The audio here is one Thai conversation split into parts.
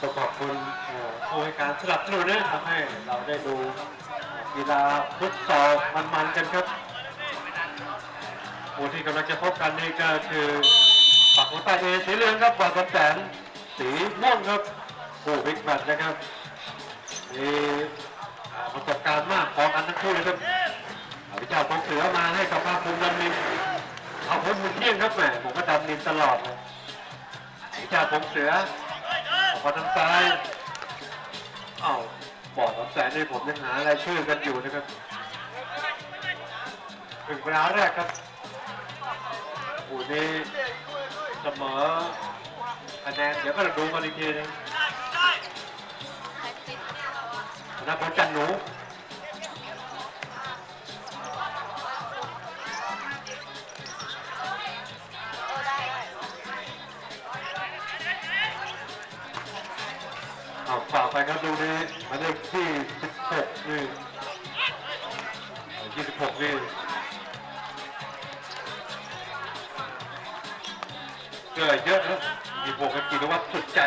ก็ขอบคุณผู้ให้การสนับสนุนนะทำให้เราได้ดูกีฬาฟุตซอลมันๆกันครับผู้ที่กำลังจะพบกันนี่ก็คือฝั่งของต้เอสีเหลืองครับบอลแสนสีม่วงครับผู้บิ๊กแมตช์นะครับมีประสบการณ์มากพอกันทั้งคู่เลยครับอภิเจ้าของเสือมาให้กับภาคภูมิดำนินเอาพ้นมุนเที่ยงครับแหมผมก็ดำนินตลอดเลยอภิเจ้าของเสือ ขอกมาทางซ้ายเอ้าบอกสองแสนนี่ผมยังหาอะไรายชื่อกันอยู่นะครับถึงเวลาแรกครับอูนี้เสมอคะแนนเดี๋ยวก็ดูกันอีกทีนึงนักบอลจันหนู เกิดเยอะครับ26ครับกินวัตสุดใจ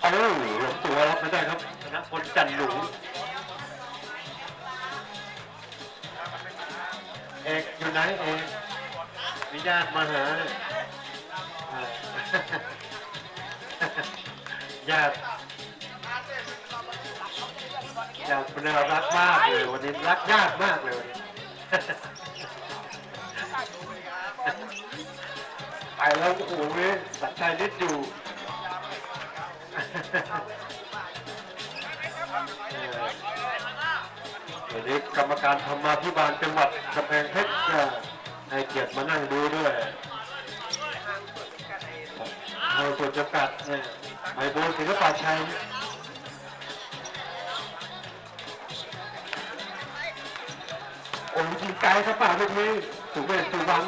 เอาหลงตัวรับไม่ได้ครับชนะพลจันหนูเอกอยู่ไหนเอกมีญาติมาหาญาติ ญาติเป็นเรารักมากเลยวันนี้รักญาติมากเลยไปแล้วโอ้โหสัญชัยนิดอยู่วันนี้กรรมการธรรมาภิบาลจังหวัดกำแพงเพชรให้เกียรติมานั่งดูด้วยในส่วนจำกัดเนี่ยไมโบนศิลปาชัย โอ้ยยิงไกลครับป่าลูกนี้สุเวชสุวรรณ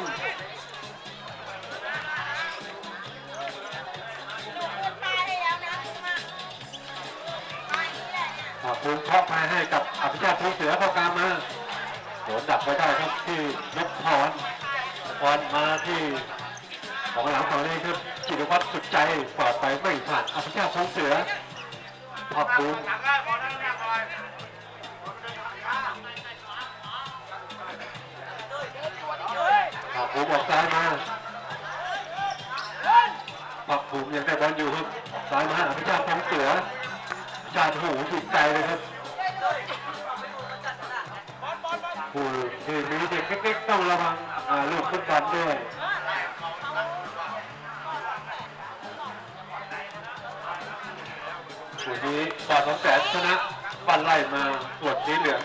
อ่าภูมิเคาะมาให้กับอภิชาติภูเสือเข้ากลางมาโดนดักไว้ได้ครับที่นกพรพรมาที่ของหลังของนี้ครับจิตวัตรสุดใจปลอดไปไม่ผ่านอภิชาติภูเสือภาคภูมิปัก ภูมิออกซ้ายมาปักภูมิยังได้บอลอยู่ครับซ้ายมาอภิชาติทองเสืออภิชาติหูสุดใจเลยครับผู้ที่มีเด็กเล็กๆต้องระวังอ่าลูกฟุตบอลด้วยผู้นี้ปอดสองแสนชนะปันไล่มาตรวจสีเหลือง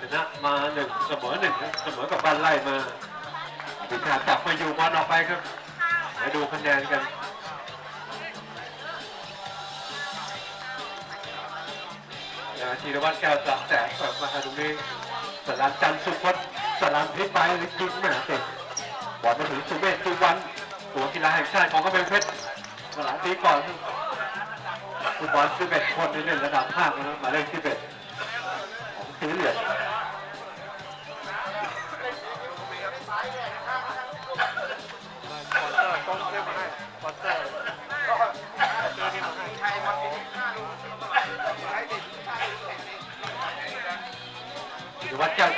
ชนะมาหนึ่งเสมอหนึ่งเสมอกับบ้านไล่มา ปิชาจับมาอยู่บอลออกไปครับมาดูคะแนนกันธีรวัตรแก้วสักแสนเปิดมาตรงนี้สลันจันทร์สุพจน์สลันพิษไปยิงหนาเตะบอลมาถึงสุเมธสุวรรณตัวกีฬาแห่งชาติของกำแพงเพชรสลันตีก่อนฟุตบอล11คนในเล่นระดับภาคนะครับมาเลข11ของสีเหลือง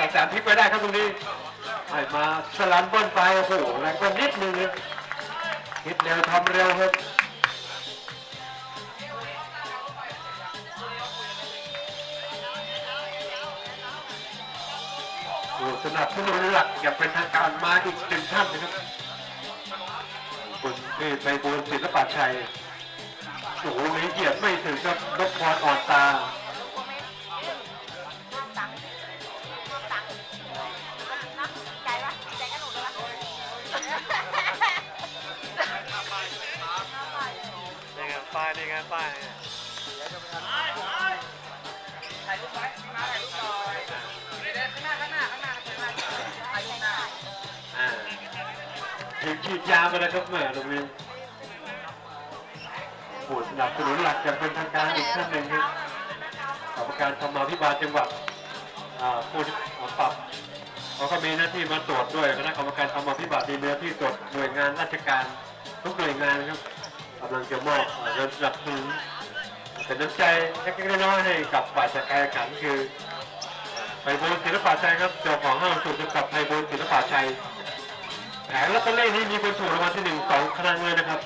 ก้วตัดแสนพลิกไปได้ครับตรงนี้ให้มาสลันเบิ้ลไปโอ้โหแรงก็นิดนึงคิดเร็วทำเร็วครับโอ้สนับสนุนหลักอย่างเป็นทางการมาอีกหนึ่งท่านนะครับคุณนี่ไปบูลศิลปะชัยโอ้โหมีเหยียบไม่ถึงครับนกพรอ่อนตา ป้ายในงานป้ายเนี่ยถ่ายรูปไว้มาถ่ายรูปหน่อยเดี๋ข้างหน้าข้างหน้าข้างหน้าข้างหน้าถ่ายรูปหน้าอ่าถึงฉีดยาไปแล้วครับแม่ตรงนี้ผู้สนับสนุนหลักจะเป็นทางการอีกท่านหนึ่งครับกรรมการธรรมาภิบาลจังหวัดผู้ปรับเขาก็มีหน้าที่มาตรวจด้วยคณะกรรมการ จะมอบเงินสนับสนุนเป็นน้ำใจเล็กๆน้อยๆให้กับฝ่ายจัดการแข่งขันคือไพบูลศิลปะชัยครับเจ้าของห้างสูตรกับไพบูลศิลปะชัยแผงลอตเตอรี่นี้มีคนถูกรางวัลที่หนึ่งสองครั้งเลยนะครับ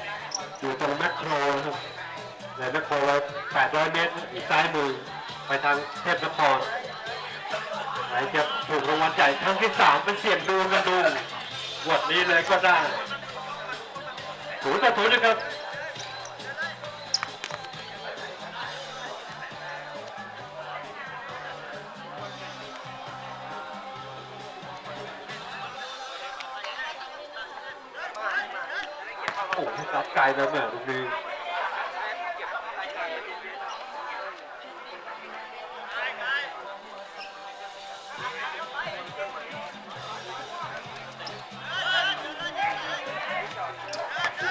อยู่ตรงแมคโครนะครับในแมคโครไว้800เมตรอีกซ้ายมือไปทางเทพนครใครจะถูกรางวัลใหญ่ครั้งที่สามเป็นเสี่ยงดวงกันดูวันนี้เลยก็ได้ศูนย์ต่อศูนย์นะครับ รับไกลแล้วแม่ตรงนี้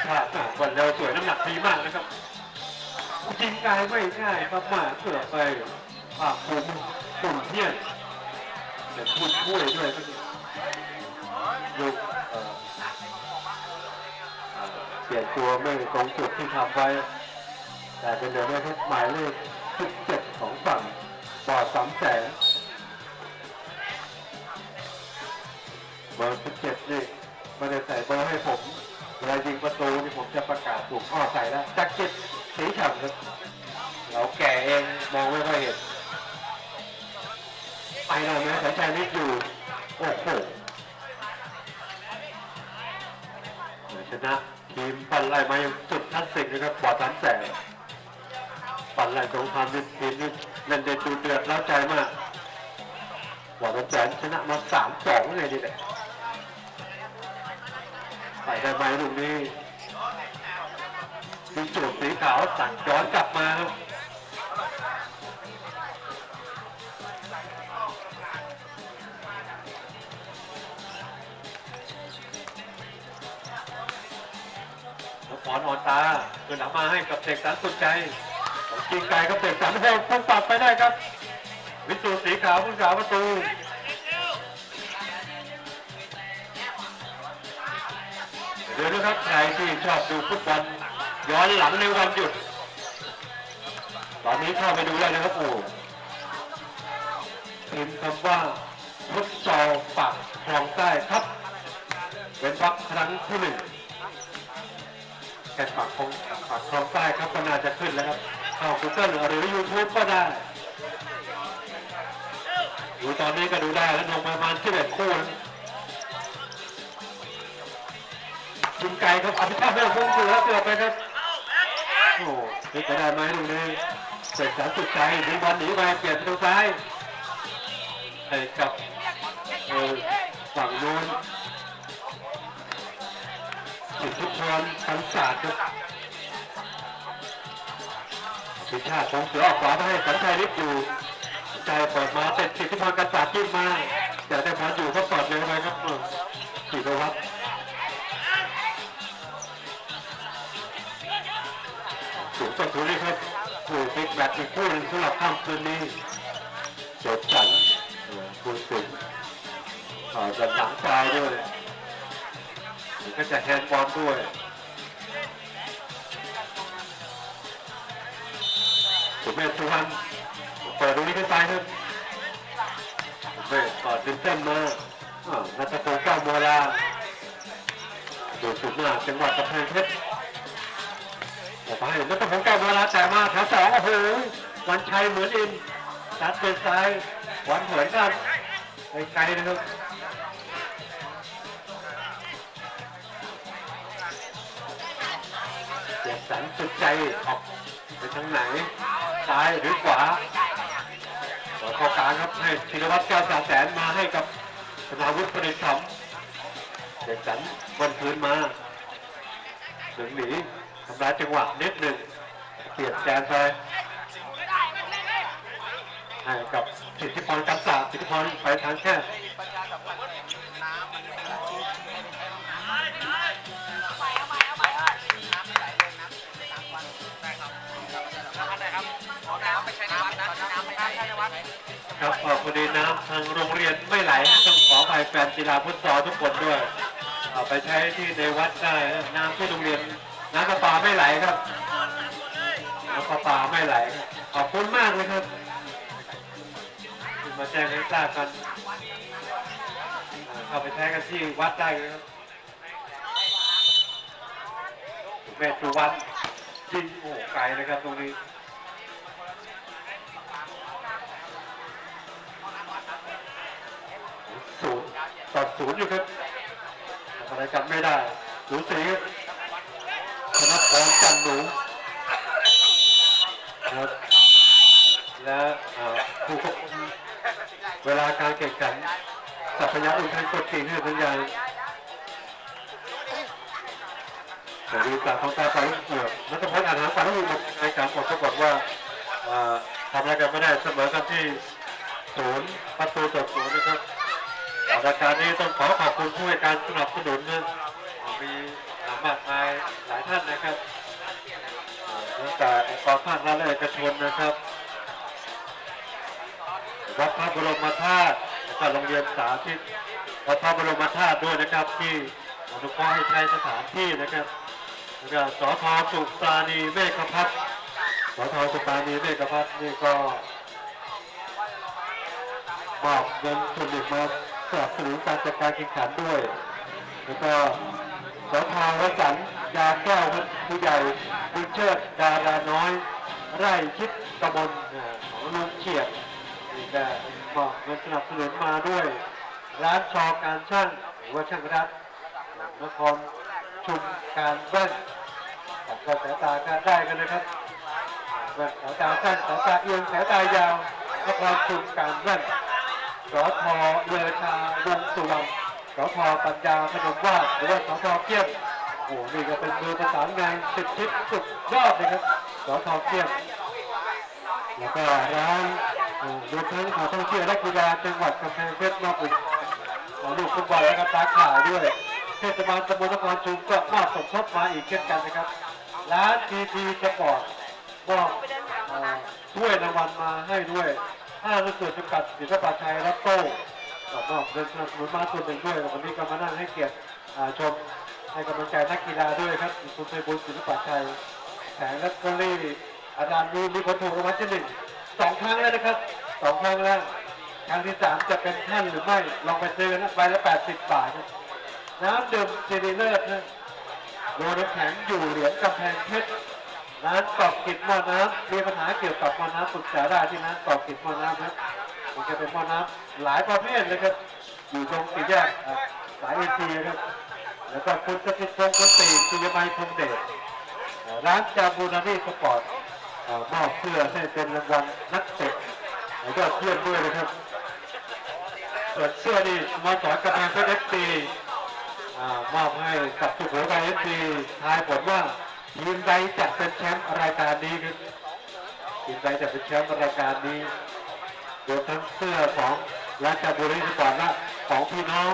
ภาพอะวันเร็วสวยน้ำหนักดีมากนะครับจริงกายไม่ง่ายครับมาเสือไปภาพภูมิปุ่นเทียนเดี๋ยวพูดช่วยด้วยก็ดีลูก เปลี่ยนตัวไม่ตรงจุดที่ทำไว้ แต่เป็นเดิมได้ทุกหมายเลข17ของฝั่งบอดสามแสนเบอร์17นี่ไม่ได้ใส่เบอร์ให้ผมเวลายิงประตูนี่ผมจะประกาศถูกข้อใส่แล้วแจ็คเก็ตสีฉ่ำครับเราแก่เองมองไม่ค่อยเห็นไปหน่อยไหมสายชายนิดอยู่ โอ้โหชนะ ทีมปั่นไล่มาอย่างสุดทัดสิงนะครับปอดสานแสงปั่นไล่สงครามนี่ทีมนี่เล่นเด็ดดูเดือดแล้วใจมากปอดสานแสงชนะมาสามสองเลยดิแหละใส่ได้ไหมลูกนี้มีจุดสีขาวสั่งย้อนกลับมาครับ อนอ่อนตาเกินหลังมาให้กับเด็กสันสุดใจของจริงไกลกับเด็กสันโหดต้องปรับไปได้ครับ วิสุทธิ์สีขาวผู้สาวประตูเดี๋ยวนะครับใครที่ชอบดูฟุตบอลย้อนหลังในวันหยุด ตอนนี้เข้าไปดูได้นะครับโอ้พิมพ์คำว่าฟุตซอลปากคลองใต้ครับ เป็นวักครั้งที่หนึ่ง แค่ปากคงปากคลองใต้ครับก็น่าจะขึ้นแล้วครับเข้า Google หรือ YouTube ก็ได้ดูตอนนี้ก็ดูได้แล้วลงประมาณ11คู่นะยิงไกลครับอภิชาติเบลคงเสือเกือบไปครับโอ้โหนึกไปได้ไหมลูกนี้เสร็จสามสุดใจดึงบอลหนีไปเปลี่ยนไปทางซ้ายให้กับเออฝั่งโน้น สิทธิพรปันศาสตร์ครับอภิชาติของเสือออกขวามาให้สัญชัยนิดอยู่สัญชัยเปิดมาเป็นสิทธิพรกันศาสตร์ยื่นมาแต่ได้บอลอยู่ก็เปิดเร็วไปครับเออศิรวัตรสูงต่อสูงเลยครับผู้บิ๊กแบทอีกคู่หนึงสำหรับค่ำคืนนี้โจดสันคุณสิงห์อ่อจะหลังซ้ายด้วย ก็จะแฮนด์บอลด้วยสุเมธสุวรรณเปิดตรงนี้ขึ้นไปครับสุเมธต่อดึงเส้นมาอ่านัทพงศ์เก้าโมลาโดูสุดหน้าจังหวัดกำแพงเพชรออกไปแล้วก็ผมแก้เวลาแต่มาแถวสองโอ้โหวันชัยเหมือนอินตัดเป็นซ้ายวันเหมือนกันไกลๆนะครับ สันสุดใจออกไปทางไหน ซ้ายหรือขวาขอข้ากลางครับให้ธีรวัตรแก้วสาแสนมาให้กับธนาวุฒิประดิษฐ์ธรรมเจ็บสันบนพื้นมาถึงหนีทำลายจังหวะนิดหนึ่งเปลี่ยนแดนไปให้กับสิทธิพรกัสสาสิทธิพรไปทางแค่ ครับเอ่อพอดีน้ำทางโรงเรียนไม่ไหลต้องขอภัยแฟนกีฬาฟุตซอลทุกคนด้วย เอาไปใช้ที่ในวัดได้น้ำที่โรงเรียนน้ำประปาไม่ไหลครับน้ำประปาไม่ไหลครับขอบคุณมากเลยครับที่มาแจ้งให้ทราบกันเข้าไปใช้กันที่วัดได้เลยครับแม่สุวรรณยิงโอ้ไกลนะครับตรงนี้ ตัดศูนย์อยู่ครับอะไรกันไม่ได้สูสีครับธนะพรจันหนูนะครับและผู้ควบคุมเวลาการแข่งขันสัพพยาอุทัยกดกิ่งให้สัญญาณสวัสดีจากของตาไปเกือนัทพลอ่านหาฝันลูกในการผลปรากฏว่าทำอะไรกันไม่ได้เสมอกันที่ศูนย์ประตูต่อศูนย์นะครับ รายการนี้ต้องขอขอบคุณผู้ให้การสนับสนุนนะมีมากมายหลายท่านนะครับตั้งแต่องค์กรภาครัฐและเอกชนนะครับวัดพระบรมธาตุแล้วก็โรงเรียนสาธิตวัดพระบรมธาตุด้วยนะครับ ที่อนุเคราะห์ให้ใช้สถานที่นะครับแล้วก็สทสุปราณีเมฆพัฒน์สทสุปราณีเมฆพัฒน์นี่ก็มอบเงินส่วนหนึ่งมา สนับสนุนการจัดการแข่งขันด้วย แล้วก็สทวสันต์ยาแก้วผู้ใหญ่บุญเชิดดาราน้อย ไร่ชิดตำบลอ่าของลุงเฉียดนี่ก็มอบเงินสนับสนุนมาด้วย ร้านชอการช่างหรือว่าช่างรัฐนครชุมการแว่นของกระแสตาก็ได้กันนะครับแสายตาสั้นสายตาเอียงสายตายาวนครชุมการแว่น สอทอเรือชาวงสุวรรณสอทอปัญญาพนมวาดหรือว่าสอทอเกี้ยมโอ้โหนี่ก็เป็นมือประสานงานสิบทิศสุดยอดเลยครับสอทอเกี้ยมแล้วก็ร้านเอ่อรวมทั้งขอท่องเที่ยวและกีฬาจังหวัดกำแพงเพชรมอบอุปกขอลูกฟุตบอลและก็ตาข่ายด้วยเทศบาลตำบลนครชุมก็มอบสมทบมาอีกเช่นกันนะครับ ร้านทีทีสปอร์ตมอบถ้วยรางวัลมาให้ด้วย ห้างรู้สึกจำกัดศิลปะชัยรับโต้ก็มอบเงินสนับสนุนมาส่วนหนึ่งด้วยวันนี้ก็มานั่งให้เกียรติชมให้กำลังใจนักกีฬาด้วยครับคุณไพบุญศิลปะชัยแผงลอตเตอรี่อาจารย์มีมีคนถูกรางวัลที่หนึ่งสองครั้งแล้วนะครับสองครั้งแล้วครั้งที่สามจะเป็นท่านหรือไม่ลองไปซื้อนะใบละแปดสิบบาทน้ำดื่มเจดีเลิศนะโดนแข็งอยู่เหรียญกำแพงเพชร ร้านกอบกิจมอน้ำมีปัญหาเกี่ยวกับมอน้ำปรึกษาได้ที่ร้านกอบกิจมอน้ำนะมันจะเป็นมอน้ำหลายประเภทเลยครับ อยู่ตรงสี่แยกสายเอเชีครับ แล้วก็คุณสถิตพงคุณตีสุยมัยพงเดชร้านจาบูนารีสปอร์ตมอบเสื้อให้เป็นรางวัลนักเตะแล้วก็เพื่อนด้วยนะครับส่วนเสื้อนี่สโมสรกำแพงเพชรเอฟซีมอบให้กับสุโขทัยเอฟซีทายผลว่า ยินใดจะเป็นแชมป์รายการนี้ครับยินใดจะเป็นแชมป์รายการนี้รวมทั้งเสื้อของรานจาบูนารีสปอร์ตและของพี่น้อง